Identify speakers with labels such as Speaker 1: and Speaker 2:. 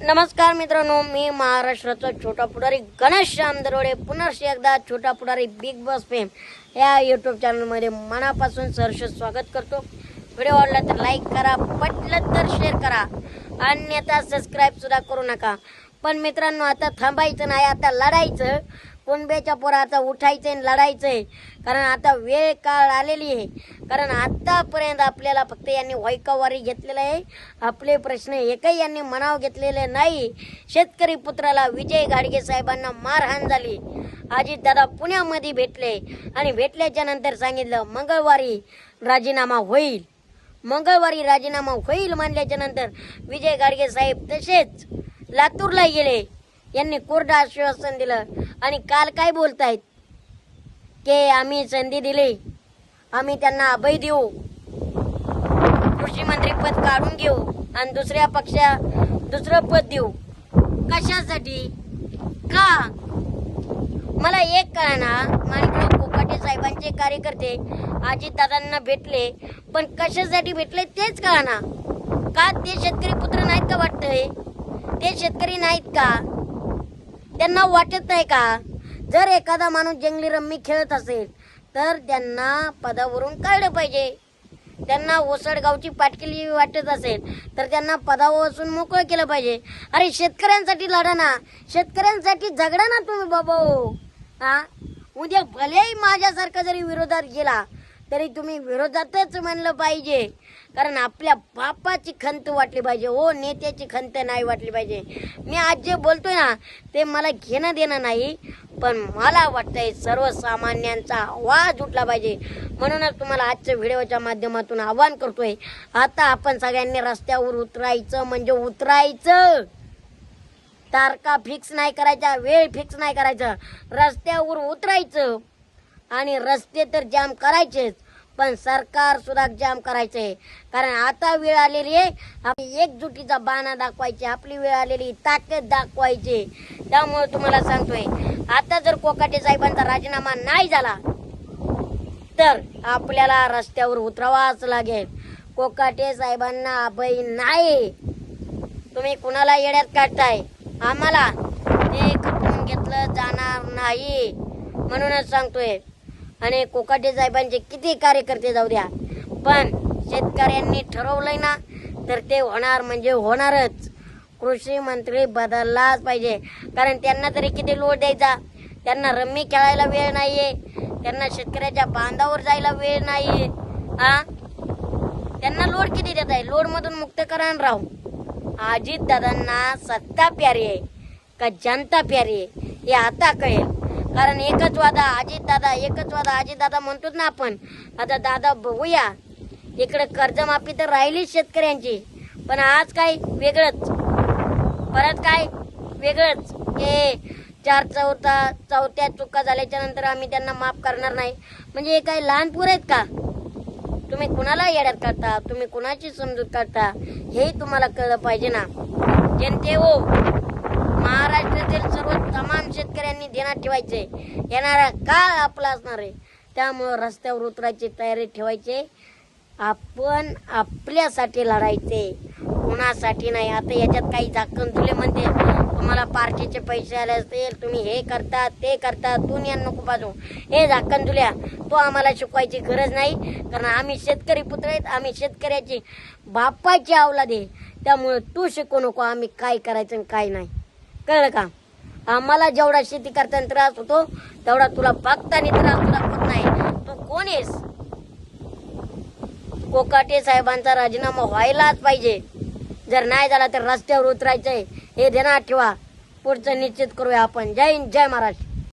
Speaker 1: नमस्कार मित्रांनो मी महाराष्ट्राचा छोटा पुढारी गणेश श्याम दरोडे. पुन्हा एकदा छोटा पुढारी बिग बॉस फेम या यूट्यूब चॅनलमध्ये मनापासून सहर्ष स्वागत करतो. व्हिडिओ आवडला तर लाईक करा पटलं तर शेअर करा. अन्यथा सबस्क्राईब सुद्धा करू नका. पण मित्रांनो आता थांबायचं नाही आता लढायचं. कुणब्याच्या पोराचं आता उठायचं आणि लढायचंय. कारण आता वेळ काळ आलेली आहे. कारण आतापर्यंत आपल्याला फक्त यांनी वायकावारी घेतलेलं आहे. आपले प्रश्न एकही यांनी मनाव घेतलेले नाही. शेतकरी पुत्राला विजय गाडगे साहेबांना मारहाण झाली. आजी दादा पुण्यामध्ये भेटले आणि भेटल्याच्या नंतर सांगितलं मंगळवारी राजीनामा होईल. मंगळवारी राजीनामा होईल मानल्याच्या नंतर विजय गाडगे साहेब तसेच लातूरला गेले. यांनी कोरडं आश्वासन दिलं. आणि काल काय बोलतायत? की आम्ही संधी दिली. आम्ही त्यांना अभय देऊ. कृषी मंत्री पद काढून घेऊ. आणि दुसऱ्या पक्षा दुसरं पद देऊ. कशासाठी? का? मला एक कळना. माणिकराव कोकाटे साहेबांचे कार्यकर्ते अजितदादांना भेटले. पण कशासाठी भेटले तेच कळना. का ते शेतकरी पुत्र नाहीत का वाटतंय? ते शेतकरी नाहीत का? त्यांना वाटत नाही का? जर एखादा माणूस जंगली रम्मी खेळत असेल तर त्यांना पदावरून काढलं पाहिजे. त्यांना ओसडगावची पाटकेली वाटत असेल तर त्यांना पदावर बसून मोकळं केलं पाहिजे. अरे शेतकऱ्यांसाठी लढा ना. शेतकऱ्यांसाठी झगडा ना तुम्ही बाबा. हा उद्या भलेही माझ्यासारखा जरी विरोधात गेला तरी तुम्ही विरोधातच म्हणलं पाहिजे. कारण आपल्या बापाची खंत वाटली पाहिजे. हो नेत्याची खंत नाही वाटली पाहिजे. मी आज जे बोलतोय ना ते मला घेणं देणं नाही पण मला वाटतंय सर्वसामान्यांचा आवाज उठला पाहिजे. म्हणूनच तुम्हाला आजच्या व्हिडिओच्या माध्यमातून आवाहन करतोय आता आपण सगळ्यांनी रस्त्यावर उतरायचं म्हणजे उतरायचं. तारखा फिक्स नाही करायच्या वेळ फिक्स नाही करायचं. रस्त्यावर उतरायचं. आणि रस्ते तर जाम करायचेच. पण सरकार सुद्धा जाम करायचंय कारण आता वेळ आलेली आहे. आपली एकजुटीचा बाणा दाखवायची आपली वेळ आलेली ताकद दाखवायची त्यामुळे तुम्हाला सांगतोय आता जर कोकाटे साहेबांचा राजीनामा नाही झाला तर आपल्याला रस्त्यावर उतरावाच लागेल. कोकाटे साहेबांना अभय नाही. तुम्ही कुणाला येड्यात काढताय? आम्हाला ते खपवून घेतलं जाणार नाही. म्हणूनच सांगतोय आणि कोकाटे साहेबांचे किती कार्यकर्ते जाऊ द्या. पण शेतकऱ्यांनी ठरवलंय ना तर ते होणार म्हणजे होणारच. कृषी मंत्री बदललाच पाहिजे. कारण त्यांना तरी किती लोड द्यायचा? त्यांना रम्मी खेळायला वेळ नाहीये. त्यांना शेतकऱ्याच्या बांधावर जायला वेळ नाहीये. हा त्यांना लोड किती देत आहे? लोड मधून मुक्त करा राहू अजित दादांना सत्ता प्यारी आहे का जनता प्यारी आहे? हे आता कळेल. कारण एकच वादा अजित दादा एकच वादा अजित दादा म्हणतोच ना आपण. आता दादा बघूया. इकडे कर्जमाफी तर राहिलीच शेतकऱ्यांची. पण आज काय वेगळंच. परत काय वेगळंच. हे चार चौथा चौथ्या चुका झाल्याच्यानंतर आम्ही त्यांना माफ करणार नाही. म्हणजे हे काय लहान पोर आहेत का? तुम्ही कुणाला येड्यात काढता तुम्ही कुणाची समजूत करता हे तुम्हाला कळलं पाहिजे ना. जनते हो. शेतकऱ्यांनी ठेवायचे. येणारा काळ आपला असणार आहे. त्यामुळं रस्त्यावर उतरायची तयारी ठेवायची. आपण आपल्यासाठी लढायचे. कोणासाठी नाही. आता याच्यात काही झाकण तुले म्हणते. तुम्हाला पार्टीचे पैसे आले असतील. तुम्ही हे करता ते करता. तू नको बाजू. हे झाकण तुल्या तो आम्हाला शिकवायची गरज नाही. कारण आम्ही शेतकरी पुत्र आहेत. आम्ही शेतकऱ्याची बापाची अवलाद आहे. त्यामुळे तू शिकू नको. आम्ही काय करायचं आणि काय नाही. कळलं का? आम्हाला जेवढा शेती करताना त्रास होतो तेवढा तुला बघताना त्रास तुला होत नाही. तू कोण आहेस? कोकाटे साहेबांचा राजीनामा व्हायलाच पाहिजे. जर नाही झाला तर रस्त्यावर उतरायचंय. हे देणार ठेवा. पुढचं निश्चित करूया आपण. जय हिंद जय महाराष्ट्र.